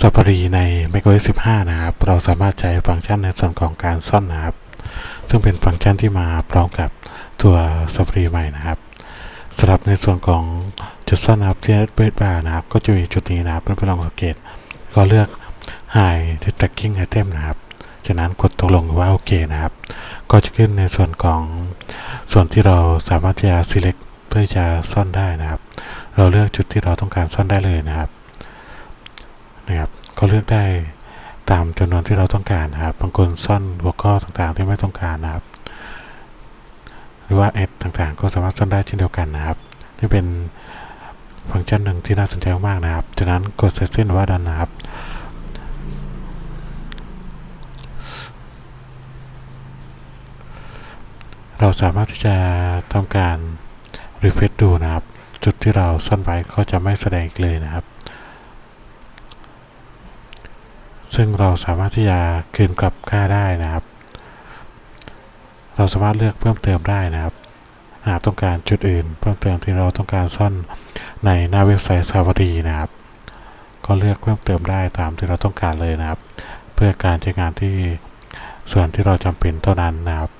Safari ใน macOS 15 นะครับ เราสามารถใช้ฟังก์ชันในส่วนของการซ่อนนะครับ ซึ่งเป็นฟังก์ชันที่มาพร้อมกับตัว Safari ใหม่นะครับสำหรับในส่วนของจุดซ่อนนะครับที่เปิดบาร์นะครับ ก็จะมีจุดนี้นะครับเพื่อนๆลองสังเกต ก็เลือก Hide tracking item นะครับ จากนั้นกดตกลงหรือว่าโอเคนะครับ ก็จะขึ้นในส่วนของส่วนที่เราสามารถที่จะ select เพื่อจะซ่อนได้นะครับ เราเลือกจุดที่เราต้องการซ่อนได้เลยนะครับ นะครับก็เลือกได้ตามจำนวนที่เราต้องการนะครับบางคนซ่อนหัวข้อต่างๆที่ไม่ต้องการนะครับ หรือว่าแอดต่างๆ ก็สามารถซ่อนได้เช่นเดียวกันนะครับนี่เป็นฟังก์ชันหนึ่งที่น่าสนใจมากนะครับจากนั้นกด Setting หรือว่าดันนะครับเราสามารถที่จะทำการรีเฟรชดูนะครับ จุดที่เราซ่อนไว้ก็จะไม่แสดงอีกเลยนะครับ ซึ่งเราสามารถที่จะคืนกลับค่าได้นะครับ เราสามารถเลือกเพิ่มเติมได้นะครับ หากต้องการจุดอื่น เพิ่มเติมที่เราต้องการซ่อนในหน้าเว็บไซต์ Safari นะครับ ก็เลือกเพิ่มเติมได้ตามที่เราต้องการเลยนะครับ เพื่อการใช้งานที่ส่วนที่เราจำเป็นเท่านั้นนะครับ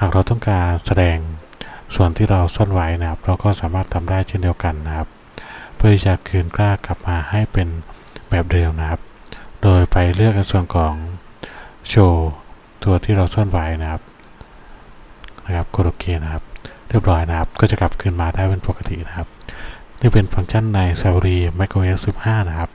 หากเราต้องการแสดงส่วนที่เราซ่อนไว้นะครับ เราก็สามารถทำได้เช่นเดียวกันนะครับ เพื่อจะคืนกล้ากลับมาให้เป็นแบบเดิมนะครับ ไปเลือกในส่วนของโชว์ตัวที่เราซ่อนไว้นะครับนะครับกดโอเคนะครับ เรียบร้อยนะครับ ก็จะกลับคืนมาได้เป็นปกตินะครับ นี่เป็นฟังก์ชันใน s a v o r y macOS 15 นะครับ